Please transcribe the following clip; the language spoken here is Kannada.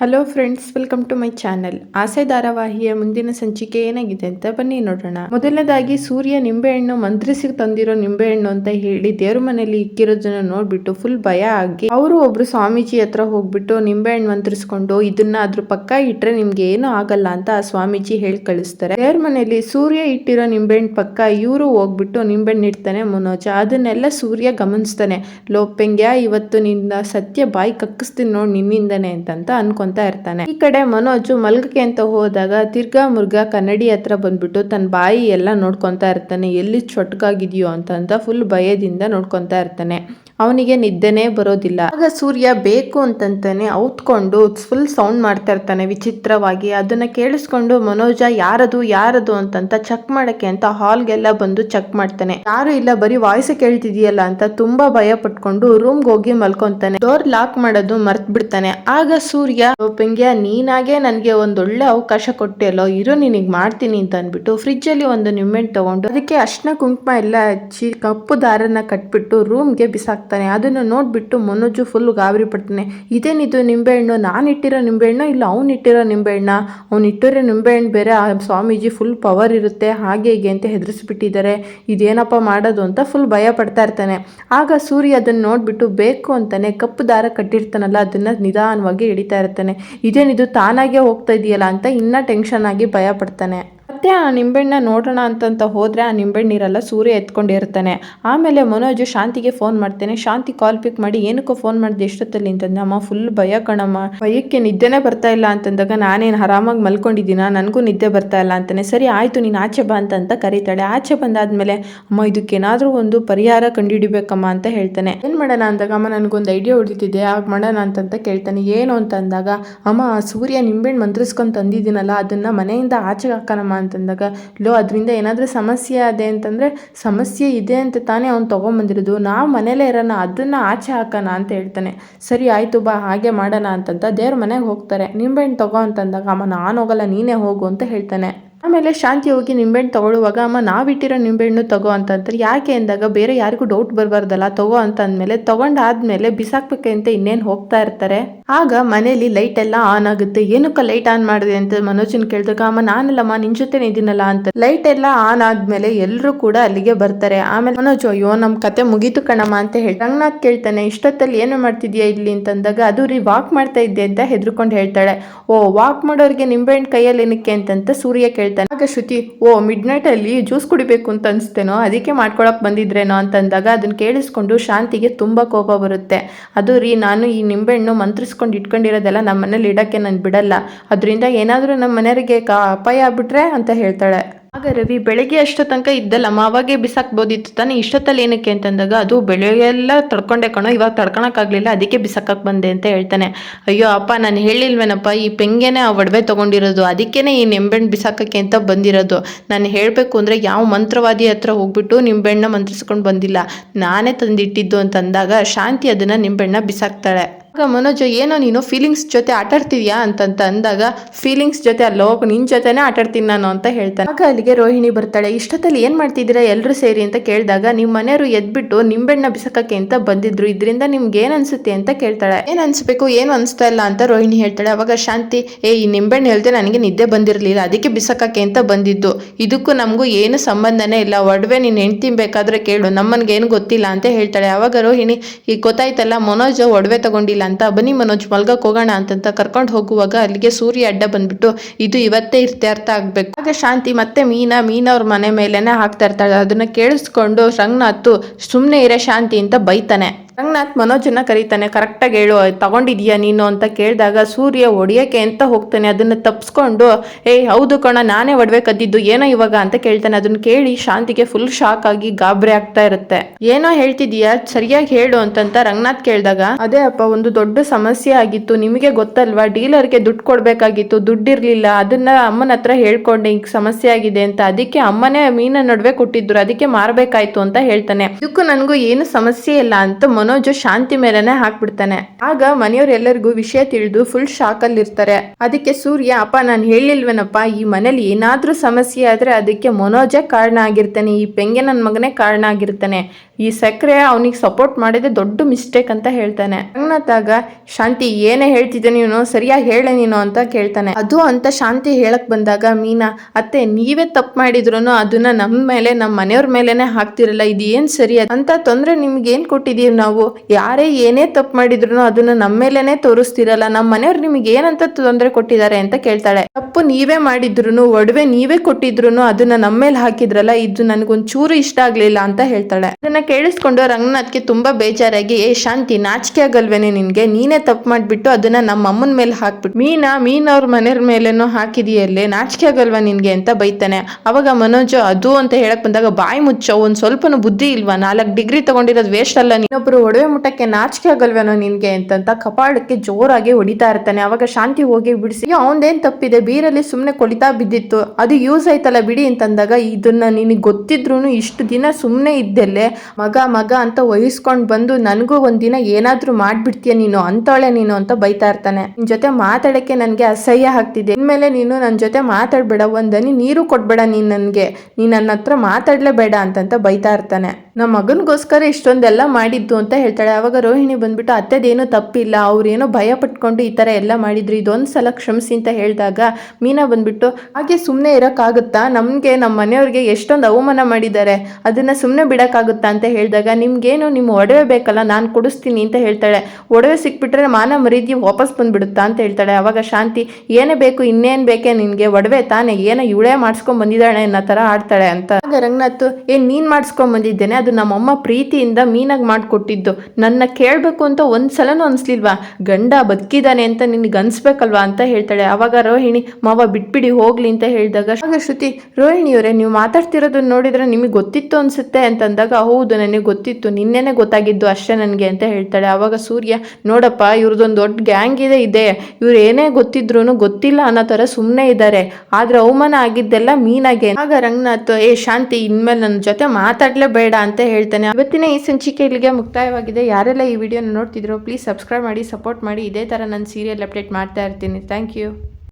Hello friends welcome to my channel Aase ಧಾರಾವಾಹಿಯ ಮುಂದಿನ ಸಂಚಿಕೆ ಏನಾಗಿದೆ ಅಂತ ಬನ್ನಿ ನೋಡೋಣ. ಮೊದಲನೇದಾಗಿ, ಸೂರ್ಯ ನಿಂಬೆಹಣ್ಣು ಮಂತ್ರಿಸಿ ತಂದಿರೋ ನಿಂಬೆಹಣ್ಣು ಅಂತ ಹೇಳಿ ದೇವ್ರ ಮನೆಯಲ್ಲಿ ಇಕ್ಕಿರೋದನ್ನ ನೋಡ್ಬಿಟ್ಟು ಫುಲ್ ಭಯ ಆಗಿ ಅವರು ಒಬ್ರು ಸ್ವಾಮೀಜಿ ಹತ್ರ ಹೋಗ್ಬಿಟ್ಟು ನಿಂಬೆಹಣ್ಣು ಮಂತ್ರಿಸ್ಕೊಂಡು ಇದನ್ನ ಅದ್ರ ಪಕ್ಕ ಇಟ್ರೆ ನಿಮ್ಗೆ ಏನು ಆಗಲ್ಲ ಅಂತ ಆ ಸ್ವಾಮೀಜಿ ಹೇಳಿ ಕಳಿಸ್ತಾರೆ. ದೇವ್ರ ಮನೆಯಲ್ಲಿ ಸೂರ್ಯ ಇಟ್ಟಿರೋ ನಿಂಬೆಹಣ್ಣು ಪಕ್ಕ ಇವರು ಹೋಗ್ಬಿಟ್ಟು ನಿಂಬೆಹಣ್ಣು ಇಡ್ತಾನೆ ಮನೋಜ. ಅದನ್ನೆಲ್ಲ ಸೂರ್ಯ ಗಮನಿಸ್ತಾನೆ. ಲೋಪೆಂಗ್ಯ, ಇವತ್ತು ನಿನ್ನ ಸತ್ಯ ಬಾಯಿ ಕಕ್ಕಿಸ್ತೀನಿ ನೋಡಿ ನಿನ್ನಿಂದನೇ ಅಂತಂತ ಅನ್ಕೊಂತ ಇರ್ತಾನೆ. ಈ ಕಡೆ ಮನೋಜು ಮಲ್ಗಕ್ಕೆ ಅಂತ ಹೋದಾಗ ತಿರ್ಗಾ ಮುರ್ಗಾ ಕನ್ನಡಿ ಹತ್ರ ಬಂದ್ಬಿಟ್ಟು ತನ್ನ ಬಾಯಿ ಎಲ್ಲ ನೋಡ್ಕೊಂತ ಇರ್ತಾನೆ. ಎಲ್ಲಿ ಚೊಟ್ಕಾಗಿದೆಯೋ ಅಂತ ಫುಲ್ ಭಯದಿಂದ ನೋಡ್ಕೊಂತ ಇರ್ತಾನೆ. ಅವನಿಗೆ ನಿದ್ದೆನೇ ಬರೋದಿಲ್ಲ. ಆಗ ಸೂರ್ಯ ಬೇಕು ಅಂತಂತಾನೆ ಔತ್ಕೊಂಡು ಫುಲ್ ಸೌಂಡ್ ಮಾಡ್ತಾ ಇರ್ತಾನೆ ವಿಚಿತ್ರವಾಗಿ. ಅದನ್ನ ಕೇಳಿಸ್ಕೊಂಡು, ಮನೋಜ, ಯಾರದು ಯಾರದು? ಅಂತಂತ ಚೆಕ್ ಮಾಡಕ್ಕೆ ಅಂತ ಹಾಲ್ಗೆಲ್ಲ ಬಂದು ಚೆಕ್ ಮಾಡ್ತಾನೆ. ಯಾರು ಇಲ್ಲ, ಬರೀ ವಾಯ್ಸ್ ಕೇಳ್ತಿದೀಯಲ್ಲ? ಅಂತ ತುಂಬಾ ಭಯ ಪಟ್ಕೊಂಡು ರೂಮ್ಗೆ ಹೋಗಿ ಮಲ್ಕೊಂತಾನೆ. ಡೋರ್ ಲಾಕ್ ಮಾಡೋದು ಮರ್ತ್ ಬಿಡ್ತಾನೆ. ಆಗ ಸೂರ್ಯ ಪಿಂಗ್ಯ, ನೀನಾಗೆ ನನ್ಗೆ ಒಂದೊಳ್ಳೆ ಅವಕಾಶ ಕೊಟ್ಟಿಯಲ್ಲೋ, ಇರೋ, ನಿನಗ್ ಮಾಡ್ತೀನಿ ಅಂತ ಅಂದ್ಬಿಟ್ಟು ಫ್ರಿಜ್ ಅಲ್ಲಿ ಒಂದು ನಿಮ್ಮೆಂಟ್ ತಗೊಂಡು, ಅದಕ್ಕೆ ಅಷ್ಟ ಕುಂಕುಮ ಎಲ್ಲ ಹಚ್ಚಿ ಕಪ್ಪು ದಾರನ ಕಟ್ಬಿಟ್ಟು ರೂಮ್ಗೆ ಬಿಸಾಕ್ತಾನೆ ಅದನ್ನು ನೋಡಿಬಿಟ್ಟು ಮನೋಜು ಫುಲ್ ಗಾಬರಿ ಪಡ್ತಾನೆ ಇದೇನಿದು ನಿಂಬೆಹಣ್ಣು, ನಾನು ಇಟ್ಟಿರೋ ನಿಂಬೆಹಣ್ಣು ಇಲ್ಲ ಅವ್ನು ಇಟ್ಟಿರೋ ನಿಂಬೆಹಣ್ಣ? ಅವ್ನು ಇಟ್ಟಿರೋ ನಿಂಬೆಹಣ್ಣು ಬೇರೆ ಆ ಸ್ವಾಮೀಜಿ ಫುಲ್ ಪವರ್ ಇರುತ್ತೆ. ಹಾಗೆ ಹೀಗೆ ಅಂತ ಹೆದರಿಸ್ಬಿಟ್ಟಿದ್ದಾರೆ. ಇದೇನಪ್ಪ ಮಾಡೋದು ಅಂತ ಫುಲ್ ಭಯ ಪಡ್ತಾ ಇರ್ತಾನೆ. ಆಗ ಸೂರ್ಯ ಅದನ್ನು ನೋಡಿಬಿಟ್ಟು ಬೇಕು ಅಂತಾನೆ. ಕಪ್ಪು ದಾರ ಕಟ್ಟಿರ್ತಾನಲ್ಲ, ಅದನ್ನು ನಿಧಾನವಾಗಿ ಹಿಡಿತಾ ಇರ್ತಾನೆ. ಇದೇನಿದು ತಾನಾಗೆ ಹೋಗ್ತಾ ಇದೆಯಲ್ಲ ಅಂತ ಇನ್ನೂ ಟೆನ್ಷನ್ ಆಗಿ ಭಯ ಪಡ್ತಾನೆ. ಮತ್ತೆ ಆ ನಿಂಬೆಹಣ್ಣ ನೋಡೋಣ ಅಂತಂತ ಹೋದ್ರೆ ಆ ನಿಂಬೆಹಣ್ಣು ನೀರೆಲ್ಲ ಸೂರ್ಯ ಎತ್ಕೊಂಡಿರ್ತಾನೆ. ಆಮೇಲೆ ಮನೋಜು ಶಾಂತಿಗೆ ಫೋನ್ ಮಾಡ್ತೇನೆ. ಶಾಂತಿ ಕಾಲ್ ಪಿಕ್ ಮಾಡಿ, ಏನಕ್ಕೂ ಫೋನ್ ಮಾಡಿದೆ, ಎಷ್ಟೊತ್ತಲ್ಲಿ? ಅಂತಂದ, ಅಮ್ಮ ಫುಲ್ ಭಯ ಕಣಮ್ಮ. ಭಯಕ್ಕೆ ನಿದ್ದೆನೇ ಬರ್ತಾ ಇಲ್ಲ. ಅಂತಂದಾಗ, ನಾನೇನು ಆರಾಮಾಗಿ ಮಲ್ಕೊಂಡಿದ್ದೀನ? ನನಗೂ ನಿದ್ದೆ ಬರ್ತಾ ಇಲ್ಲ. ಅಂತಾನೆ, ಸರಿ, ಆಯ್ತು, ನೀನು ಆಚೆ ಬಾ ಅಂತ ಕರೀತಾಳೆ. ಆಚೆ ಬಂದಾದ್ಮೇಲೆ, ಅಮ್ಮ, ಇದಕ್ಕೇನಾದ್ರೂ ಒಂದು ಪರಿಹಾರ ಕಂಡುಹಿಡಿಬೇಕಮ್ಮ, ಅಂತ ಹೇಳ್ತಾನೆ. ಏನ್ ಮಾಡೋಣ? ಅಂದಾಗ, ಅಮ್ಮ, ನನಗೊಂದು ಐಡಿಯಾ ಹೊಡಿತಿದ್ದೆ ಆಗ ಮಾಡೋಣ ಅಂತಂತ ಕೇಳ್ತಾನೆ. ಏನು? ಅಂತ ಅಂದಾಗ, ಅಮ್ಮ, ಸೂರ್ಯ ನಿಂಬೆಹಣ್ಣು ಮಂತ್ರಿಸ್ಕೊಂಡು ತಂದಿದ್ದೀನಲ್ಲ, ಅದನ್ನ ಮನೆಯಿಂದ ಆಚೆ ಹಾಕೋಣಮ್ಮ. ಅಂತಂದಾಗ, ಲೋ, ಅದರಿಂದ ಏನಾದರೂ ಸಮಸ್ಯೆ ಅದೇ ಅಂತಂದರೆ, ಸಮಸ್ಯೆ ಇದೆ ಅಂತ ತಾನೇ ಅವ್ನು ತೊಗೊಂಬಂದಿರೋದು. ನಾವು ಮನೇಲೇ ಇರೋಣ, ಅದನ್ನು ಆಚೆ ಹಾಕೋಣ ಅಂತ ಹೇಳ್ತಾನೆ. ಸರಿ, ಆಯಿತು, ಬಾ, ಹಾಗೆ ಮಾಡೋಣ ಅಂತಂತ ದೇವ್ರ ಮನೆಗೆ ಹೋಗ್ತಾರೆ. ನಿಂಬೆಹಣ್ಣು ತಗೋ ಅಂತಂದಾಗ, ಅಮ್ಮ, ನಾನು ಹೋಗಲ್ಲ, ನೀನೇ ಹೋಗು ಅಂತ ಹೇಳ್ತಾನೆ. ಆಮೇಲೆ ಶಾಂತಿ ಹೋಗಿ ನಿಂಬೆಹಣ್ಣು ತಗೊಳ್ಳುವಾಗ, ಅಮ್ಮ, ನಾವಿಟ್ಟಿರೋ ನಿಂಬೆಹಣ್ಣು ತಗೋ ಅಂತಂತಾರೆ ಯಾಕೆ ಅಂದಾಗ, ಬೇರೆ ಯಾರಿಗೂ ಡೌಟ್ ಬರಬಾರ್ದಲ್ಲ, ತಗೋ ಅಂತ ಅಂದಮೇಲೆ, ತೊಗೊಂಡಾದ್ಮೇಲೆ ಬಿಸಾಕ್ಬೇಕಂತ ಇನ್ನೇನು ಹೋಗ್ತಾ ಇರ್ತಾರೆ. ಆಗ ಮನೇಲಿ ಲೈಟ್ ಎಲ್ಲ ಆನ್ ಆಗುತ್ತೆ. ಏನಕ್ಕ ಲೈಟ್ ಆನ್ ಮಾಡಿದೆ? ಅಂತ ಮನೋಜನ್ ಕೇಳಿದಾಗ, ಅಮ್ಮ, ನಾನಲ್ಲಮ್ಮ, ನಿನ್ ಜೊತೆ ಇದೀನಲ್ಲ ಅಂತ. ಲೈಟ್ ಎಲ್ಲ ಆನ್ ಆದ್ಮೇಲೆ ಎಲ್ಲರೂ ಕೂಡ ಅಲ್ಲಿಗೆ ಬರ್ತಾರೆ. ಆಮೇಲೆ ಮನೋಜ್, ಅಯ್ಯೋ, ನಮ್ ಕತೆ ಮುಗೀತು ಕಣಮ್ಮ ಅಂತ ಹೇಳಿ ರಂಗನಾಥ್ ಕೇಳ್ತಾನೆ, ಇಷ್ಟೊತ್ತಲ್ಲಿ ಏನು ಮಾಡ್ತಿದ್ಯಾ ಇಲ್ಲಿ? ಅಂತಂದಾಗ ಅದು ರೀ, ವಾಕ್ ಮಾಡ್ತಾ ಇದ್ದೆ ಅಂತ ಹೆದರ್ಕೊಂಡು ಹೇಳ್ತಾಳೆ. ಓ, ವಾಕ್ ಮಾಡೋರಿಗೆ ನಿಂಬೆಹಣ್ಣು ಕೈಯಲ್ಲಿ ಏನಕ್ಕೆ ಅಂತಂತ ಸೂರ್ಯ ಕೇಳ್ತಾನೆ ಆಗ ಶ್ರುತಿ, ಓ ಮಿಡ್ ನೈಟ್ ಅಲ್ಲಿ ಜ್ಯೂಸ್ ಕುಡಿಬೇಕು ಅಂತ ಅನ್ಸ್ತೇನೋ, ಅದಕ್ಕೆ ಮಾಡ್ಕೊಳಕ್ ಬಂದಿದ್ರೇನೋ ಅಂತಂದಾಗ ಅದನ್ನ ಕೇಳಿಸ್ಕೊಂಡು ಶಾಂತಿಗೆ ತುಂಬಾ ಕೋಪ ಬರುತ್ತೆ. ಅದು ರೀ, ನಾನು ಈ ನಿಂಬೆಹಣ್ಣು ಮಂತ್ರಿಸ್ಕೊಂಡು ಇಟ್ಕೊಂಡಿರೋದೆಲ್ಲ ನಮ್ಮ ಮನೇಲಿ ಇಡಕ್ಕೆ ನಾನು ಬಿಡಲ್ಲ. ಅದರಿಂದ ಏನಾದರೂ ನಮ್ಮ ಮನೆಯವರಿಗೆ ಕಾ, ಅಪಾಯ ಆಗ್ಬಿಟ್ರೆ ಅಂತ ಹೇಳ್ತಾಳೆ. ಆಗ ರವಿ, ಬೆಳಗ್ಗೆ ಅಷ್ಟು ತನಕ ಇದ್ದಲ್ಲಮ್ಮ ಅವಾಗೆ ಬಿಸಾಕ್ಬೋದಿತ್ತು ತಾನೆ, ಇಷ್ಟೊತ್ತಲ್ಲಿ ಏನಕ್ಕೆ? ಅಂತಂದಾಗ, ಅದು ಬೆಳೆಯೆಲ್ಲ ತಡ್ಕೊಂಡೆ ಕಣೋ, ಇವಾಗ ತಡ್ಕೊಳಕ್ಕಾಗ್ಲಿಲ್ಲ, ಅದಕ್ಕೆ ಬಿಸಾಕಕ್ಕೆ ಬಂದೆ ಅಂತ ಹೇಳ್ತಾನೆ. ಅಯ್ಯೋ, ಅಪ್ಪ, ನಾನು ಹೇಳಿಲ್ವೇನಪ್ಪ, ಈ ಪೆಂಗೆನೆ ಆ ಒಡವೆ ತಗೊಂಡಿರೋದು, ಅದಕ್ಕೇನೆ ಈ ನಿಂಬೆಣ್ಣು ಬಿಸಾಕಕ್ಕೆ ಅಂತ ಬಂದಿರೋದು. ನಾನು ಹೇಳಬೇಕು ಅಂದರೆ ಯಾವ ಮಂತ್ರವಾದಿ ಹತ್ರ ಹೋಗ್ಬಿಟ್ಟು ನಿಂಬೆಣ್ಣ ಮಂತ್ರಿಸ್ಕೊಂಡು ಬಂದಿಲ್ಲ. ನಾನೇ ತಂದಿಟ್ಟಿದ್ದು ಅಂತಂದಾಗ, ಶಾಂತಿ ಅದನ್ನು ನಿಂಬೆಣ್ಣ ಬಿಸಾಕ್ತಾಳೆ. ಆಗ ಮನೋಜ, ಏನೋ ನೀನು ಫೀಲಿಂಗ್ಸ್ ಜೊತೆ ಆಟಾಡ್ತಿದ್ಯಾ ಅಂತಂತ ಅಂದಾಗ ಫೀಲಿಂಗ್ಸ್ ಜೊತೆ ಅಲ್ಲ, ಹೋಗು, ನಿನ್ ಜೊತೆನೇ ಆಟಾಡ್ತೀನಿ ನಾನು ಅಂತ ಹೇಳ್ತಾನೆ. ಆಗ ಅಲ್ಲಿಗೆ ರೋಹಿಣಿ ಬರ್ತಾಳೆ. ಇಷ್ಟೊತ್ತಲ್ಲಿ ಏನ್ ಮಾಡ್ತಿದ್ದೀರಾ ಎಲ್ಲರೂ ಸೇರಿ ಅಂತ ಕೇಳಿದಾಗ ನಿಮ್ಮ ಮನೆಯವರು ಎದ್ಬಿಟ್ಟು ನಿಂಬೆಣ್ಣ ಬಿಸಕಕ್ಕೆ ಅಂತ ಬಂದಿದ್ರು. ಇದರಿಂದ ನಿಮ್ಗೆ ಏನ್ ಅನ್ಸುತ್ತೆ ಅಂತ ಕೇಳ್ತಾಳೆ. ಏನ್ ಅನ್ಸ್ಬೇಕು, ಏನು ಅನ್ಸ್ತಾ ಇಲ್ಲ ಅಂತ ರೋಹಿಣಿ ಹೇಳ್ತಾಳೆ. ಅವಾಗ ಶಾಂತಿ ಏ ಈ ನಿಂಬೆಣ್ಣೆ ಹೇಳ್ದೆ ನನಗೆ ನಿದ್ದೆ ಬಂದಿರಲಿಲ್ಲ. ಅದಕ್ಕೆ ಬಿಸಕಕ್ಕೆ ಅಂತ ಬಂದಿದ್ದು. ಇದಕ್ಕೂ ನಮಗೂ ಏನು ಸಂಬಂಧನೇ ಇಲ್ಲ. ಒಡವೆ ನೀನ್ ಹೆಂಡ್ತಿ ಬೇಕಾದ್ರೆ ಕೇಳು. ನಮ್ಮನ್ಗೆ ಏನು ಗೊತ್ತಿಲ್ಲ ಅಂತ ಹೇಳ್ತಾಳೆ. ಅವಾಗ ರೋಹಿಣಿ ಈಗ ಗೊತ್ತಾಯ್ತಲ್ಲ, ಮನೋಜ್ ಒಡವೆ ತಗೊಂಡಿಲ್ಲ ಅಂತ. ಬನ್ನಿ ಮನೋಜ್ ಮಲ್ಗಕ್ಕೆ ಹೋಗೋಣ ಅಂತಂತ ಕರ್ಕೊಂಡು ಹೋಗುವಾಗ ಅಲ್ಲಿಗೆ ಸೂರ್ಯ ಅಡ್ಡ ಬಂದ್ಬಿಟ್ಟು, ಇದು ಇವತ್ತೇ ಇರ್ತಾರ್ಥ ಆಗ್ಬೇಕು. ಆಗ ಶಾಂತಿ ಮತ್ತೆ ಮೀನಾ ಮೀನವ್ರ ಮನೆ ಮೇಲೆನೆ ಹಾಕ್ತಾ ಇರ್ತಾಳೆ. ಅದನ್ನ ಕೇಳಿಸ್ಕೊಂಡು ರಂಗನಾಥ್ ಸುಮ್ಮನೆ ಇರೋ ಶಾಂತಿ ಅಂತ ಬೈತಾನೆ. ರಂಗನಾಥ್ ಮನೋಜನ್ನ ಕರೀತಾನೆ, ಕರೆಕ್ಟಾಗಿ ಹೇಳು, ತಗೊಂಡಿದ್ಯಾ ನೀನು? ಅಂತ ಕೇಳಿದಾಗ ಸೂರ್ಯ ಹೊಡಿಯಕ್ಕೆ ಅಂತ ಹೋಗ್ತಾನೆ? ಅದನ್ನ ತಪ್ಸ್ಕೊಂಡು ಏಯ್ ಹೌದು ಕಣ, ನಾನೇ ಒಡವೆ ಕದ್ದಿದ್ದು, ಏನೋ ಇವಾಗ? ಅಂತ ಕೇಳ್ತಾನೆ. ಅದನ್ನ ಕೇಳಿ ಶಾಂತಿಗೆ ಫುಲ್ ಶಾಕ್ ಆಗಿ ಗಾಬರಿ ಆಗ್ತಾ ಇರುತ್ತೆ. ಏನೋ ಹೇಳ್ತಿದೀಯಾ ಸರಿಯಾಗಿ ಹೇಳು ಅಂತಂತ ರಂಗನಾಥ್ ಕೇಳಿದಾಗ, ಅದೇ ಅಪ್ಪ, ಒಂದು ದೊಡ್ಡ ಸಮಸ್ಯೆ ಆಗಿತ್ತು. ನಿಮಗೆ ಗೊತ್ತಲ್ವಾ? ಡೀಲರ್ಗೆ ದುಡ್ಡು ಕೊಡ್ಬೇಕಾಗಿತ್ತು. ದುಡ್ಡಿರ್ಲಿಲ್ಲ. ಅದನ್ನ ಅಮ್ಮನ ಹತ್ರ ಹೇಳ್ಕೊಂಡೆ. ಈಗ ಸಮಸ್ಯೆ ಆಗಿದೆ ಅಂತ. ಅದಕ್ಕೆ ಅಮ್ಮನೇ ಮೀನ ನಡುವೆ ಕೊಟ್ಟಿದ್ರು. ಅದಕ್ಕೆ ಮಾರಬೇಕಾಯ್ತು ಅಂತ ಹೇಳ್ತಾನೆ. ಇದಕ್ಕೂ ನನಗೂ ಏನು ಸಮಸ್ಯೆ ಇಲ್ಲ ಅಂತ ಮನೋಜ್ ಶಾಂತಿ ಮೇಲೆನೆ ಹಾಕ್ಬಿಡ್ತಾನೆ. ಆಗ ಮನೆಯವರೆಲ್ಲರಿಗೂ ವಿಷಯ ತಿಳಿದು ಫುಲ್ ಶಾಕ್ ಅಲ್ಲಿ ಇರ್ತಾರೆ ಅದಕ್ಕೆ ಸೂರ್ಯ, ಅಪ್ಪ, ನಾನು ಹೇಳಿಲ್ವೇನಪ್ಪ, ಈ ಮನೇಲಿ ಏನಾದ್ರೂ ಸಮಸ್ಯೆ ಆದ್ರೆ ಅದಕ್ಕೆ ಮನೋಜೇ ಕಾರಣ ಆಗಿರ್ತಾನೆ. ಈ ಪೆಂಗೆ ನನ್ನ ಮಗನೇ ಕಾರಣ ಆಗಿರ್ತಾನೆ. ಈ ಸಕ್ಕರೆ ಅವನಿಗೆ ಸಪೋರ್ಟ್ ಮಾಡಿದ್ರೆ ದೊಡ್ಡ ಮಿಸ್ಟೇಕ್ ಅಂತ ಹೇಳ್ತಾನೆ. ರಂಗನಾಥಾಗ ಶಾಂತಿ ಏನೇ ಹೇಳ್ತಿದ್ದೆ ನೀನು, ಸರಿಯಾಗಿ ಹೇಳೆ ನೀನು ಅಂತ ಕೇಳ್ತಾನೆ. ಅದು ಅಂತ ಶಾಂತಿ ಹೇಳಕ್ ಬಂದಾಗ ಮೀನಾ, ಅತ್ತೆ, ನೀವೇ ತಪ್ಪು ಮಾಡಿದ್ರು ಅದನ್ನ ನಮ್ಮ ಮೇಲೆ ನಮ್ಮ ಮನೆಯವ್ರ ಮೇಲೆನೆ ಹಾಕ್ತಿರಲ್ಲ ಇದು ಏನ್ ಸರಿ? ಅಂತ ತೊಂದ್ರೆ ನಿಮ್ಗೆ ಏನ್ ಕೊಟ್ಟಿದೀವಿ ನಾವು? ಯಾರೇ ಏನೇ ತಪ್ಪು ಮಾಡಿದ್ರು ಅದನ್ನ ನಮ್ಮ ಮೇಲೆನೆ ತೋರಿಸ್ತಿರಲ್ಲ ನಮ್ಮ ಮನೆಯವ್ರು ನಿಮ್ಗೆ ಏನಂತ ತೊಂದ್ರೆ ಕೊಟ್ಟಿದ್ದಾರೆ ಅಂತ ಕೇಳ್ತಾಳೆ. ತಪ್ಪು ನೀವೇ ಮಾಡಿದ್ರು ಒಡವೆ ನೀವೇ ಕೊಟ್ಟಿದ್ರು ಅದನ್ನ ನಮ್ಮ ಮೇಲೆ ಹಾಕಿದ್ರಲ್ಲ, ಇದು ನನಗೊಂದ್ ಚೂರು ಇಷ್ಟ ಆಗ್ಲಿಲ್ಲ ಅಂತ ಹೇಳ್ತಾಳೆ. ಅದನ್ನ ಕೇಳಿಸ್ಕೊಂಡು ರಂಗನಾಥ್ಗೆ ತುಂಬ ಬೇಜಾರಾಗಿ, ಏ ಶಾಂತಿ, ನಾಚಿಕೆ ಆಗಲ್ವೇನೆ ನಿನ್ಗೆ? ನೀನೇ ತಪ್ಪು ಮಾಡ್ಬಿಟ್ಟು ಅದನ್ನ ನಮ್ಮ ಅಮ್ಮನ ಮೇಲೆ ಹಾಕ್ಬಿಟ್ಟು, ಮೀನಾ ಮೀನವ್ರ ಮನೆಯವ್ರ ಮೇಲೇನೋ ಹಾಕಿದೆಯಲ್ಲೇ? ನಾಚಿಕೆ ಆಗಲ್ವಾ ನಿನ್ಗೆ? ಅಂತ ಬೈತಾನೆ. ಅವಾಗ ಮನೋಜ್, ಅದು ಅಂತ ಹೇಳಕ್ ಬಂದಾಗ ಬಾಯಿ ಮುಚ್ಚ ಒಂದ್ ಸ್ವಲ್ಪನು ಬುದ್ಧಿ ಇಲ್ವಾ? ನಾಲ್ಕು ಡಿಗ್ರಿ ತಗೊಂಡಿರೋದು ವೇಸ್ಟ್ ಅಲ್ಲ ನೀನೊಬ್ರು ಒಡವೆ ಮುಟ್ಟಕ್ಕೆ ನಾಚಿಕೆ ಆಗಲ್ವೇನೋ ನಿನ್ಗೆ ಅಂತಂತ ಕಪಾಳಕ್ಕೆ ಜೋರಾಗಿ ಹೊಡಿತಾ ಇರ್ತಾನೆ. ಅವಾಗ ಶಾಂತಿ ಹೋಗಿ, ಬಿಡಿಸಿ ಅವನದೇನ್ ತಪ್ಪಿದೆ? ಬೀರಲ್ಲಿ ಸುಮ್ನೆ ಕೊಳಿತಾ ಬಿದ್ದಿತ್ತು. ಅದು ಯೂಸ್ ಆಯ್ತಲ್ಲ ಬಿಡಿ ಅಂತಂದಾಗ, ಇದನ್ನ ನಿನಗೆ ಗೊತ್ತಿದ್ರು ಇಷ್ಟು ದಿನ ಸುಮ್ಮನೆ ಇದ್ದೆಲ್ಲೇ? ಮಗ ಮಗ ಅಂತ ವಹಿಸ್ಕೊಂಡು ಬಂದು ನನಗೂ ಒಂದಿನ ಏನಾದರೂ ಮಾಡಿಬಿಡ್ತೀಯ ನೀನು ಅಂತವಳೆ ನೀನು ಅಂತ ಬೈತಾ ಇರ್ತಾನೆ. ನಿನ್ ಜೊತೆ ಮಾತಾಡಕ್ಕೆ ನನಗೆ ಅಸಹ್ಯ ಆಗ್ತಿದೆ. ಇನ್ಮೇಲೆ ನೀನು ನನ್ನ ಜೊತೆ ಮಾತಾಡಬೇಡ ಒಂದನಿ ನೀರು ಕೊಡ್ಬೇಡ ನೀನು ನನಗೆ. ನೀನು ನನ್ನ ಹತ್ರ ಮಾತಾಡಲೇಬೇಡ ಅಂತಂತ ಬೈತಾ ಇರ್ತಾನೆ. ನಮ್ಮ ಮಗನಿಗೋಸ್ಕರ ಇಷ್ಟೊಂದೆಲ್ಲ ಮಾಡಿದ್ದು ಅಂತ ಹೇಳ್ತಾಳೆ. ಆವಾಗ ರೋಹಿಣಿ ಬಂದ್ಬಿಟ್ಟು, ಅತ್ತದೇನು ತಪ್ಪಿಲ್ಲ, ಅವ್ರೇನೋ ಭಯ ಪಟ್ಕೊಂಡು ಈ ಥರ ಎಲ್ಲ ಮಾಡಿದ್ರು, ಇದೊಂದು ಸಲ ಕ್ಷಮಿಸಿ ಅಂತ ಹೇಳಿದಾಗ ಮೀನಾ ಬಂದ್ಬಿಟ್ಟು, ಹಾಗೆ ಸುಮ್ಮನೆ ಇರೋಕ್ಕಾಗುತ್ತಾ? ನಮಗೆ ನಮ್ಮ ಮನೆಯವ್ರಿಗೆ ಎಷ್ಟೊಂದು ಅವಮಾನ ಮಾಡಿದ್ದಾರೆ. ಅದನ್ನು ಸುಮ್ಮನೆ ಬಿಡೋಕ್ಕಾಗುತ್ತಾ? ಅಂತ ಹೇಳಿದಾಗ, ನಿಮ್ಗೇನು ನಿಮ್ಮ ಒಡವೆ ಬೇಕಲ್ಲ, ನಾನು ಕೊಡಿಸ್ತೀನಿ ಅಂತ ಹೇಳ್ತಾಳೆ. ಒಡವೆ ಸಿಕ್ಬಿಟ್ರೆ ಮಾನ ಮರೀದಿ ವಾಪಸ್ ಬಂದ್ಬಿಡುತ್ತಾ ಅಂತ ಹೇಳ್ತಾಳೆ. ಅವಾಗ ಶಾಂತಿ, ಏನೇ ಬೇಕು, ಇನ್ನೇನು ಬೇಕೇ ನಿನಗೆ? ಒಡವೆ ತಾನೇ, ಏನೋ ಇವಳೇ ಮಾಡಿಸ್ಕೊಂಡ್ ಬಂದಿದ್ದಾಳೆ ಅನ್ನೋ ಥರ ಆಡ್ತಾಳೆ ಅಂತ. ಆಗ ರಂಗನಾಥ್ ಏನ್ ನೀನ್ ಮಾಡಿಸ್ಕೊಂಡ್ ಬಂದಿದ್ದೇನೆ, ಅದು ನಮ್ಮಮ್ಮ ಪ್ರೀತಿಯಿಂದ ಮೀನಾಗಿ ಮಾಡಿಕೊಟ್ಟಿದ್ದು. ನನ್ನ ಕೇಳಬೇಕು ಅಂತ ಒಂದ್ಸಲನೂ ಅನ್ಸ್ಲಿಲ್ವಾ? ಗಂಡ ಬದುಕಿದ್ದಾನೆ ಅಂತ ನಿನಗೆ ಅನ್ಸ್ಬೇಕಲ್ವಾ? ಅಂತ ಹೇಳ್ತಾಳೆ. ಅವಾಗ ರೋಹಿಣಿ, ಮಾವ, ಬಿಟ್ಬಿಡಿ, ಹೋಗ್ಲಿ ಅಂತ ಹೇಳಿದಾಗ, ಆಗ ಶ್ರುತಿ, ರೋಹಿಣಿಯವರೇ, ನೀವು ಮಾತಾಡ್ತಿರೋದನ್ನ ನೋಡಿದ್ರೆ ನಿಮಗೆ ಗೊತ್ತಿತ್ತು ಅನ್ಸುತ್ತೆ ಅಂತಂದಾಗ, ಹೌದು ನನಗೆ ಗೊತ್ತಿತ್ತು. ನಿನ್ನೆನೆ ಗೊತ್ತಾಗಿದ್ದು ಅಷ್ಟೇ ನನಗೆ ಅಂತ ಹೇಳ್ತಾಳೆ. ಅವಾಗ ಸೂರ್ಯ, ನೋಡಪ್ಪ, ಇವ್ರದ್ದೊಂದು ದೊಡ್ಡ ಗ್ಯಾಂಗ್ ಇದೆ ಇದೆ. ಇವ್ರು ಏನೇ ಗೊತ್ತಿದ್ರು ಗೊತ್ತಿಲ್ಲ ಅನ್ನೋ ಥರ ಸುಮ್ಮನೆ ಇದ್ದಾರೆ ಆದ್ರೆ ಅವಮಾನ ಆಗಿದ್ದೆಲ್ಲ ಮೀನಾಗೆ. ಆಗ ರಂಗನಾಥ್, ಏ ಶಾಂತಿ, ಇನ್ಮೇಲೆ ನನ್ನ ಜೊತೆ ಮಾತಾಡ್ಲೇಬೇಡ ಅಂತ ಹೇಳ್ತಾನೆ. ಇವತ್ತಿನ ಈ ಸಂಚಿಕೆ ಇಲ್ಲಿಗೆ ಮುಕ್ತಾಯವಾಗಿದೆ. ಯಾರೆಲ್ಲ ಈ ವಿಡಿಯೋನ ನೋಡ್ತಿದ್ರು ಪ್ಲೀಸ್ ಸಬ್ಸ್ಕ್ರೈಬ್ ಮಾಡಿ ಸಪೋರ್ಟ್ ಮಾಡಿ. ಇದೇ ಥರ ನನ್ನ ಸೀರಿಯಲ್ ಅಪ್ಡೇಟ್ ಮಾಡ್ತಾ ಇರ್ತೀನಿ. Thank you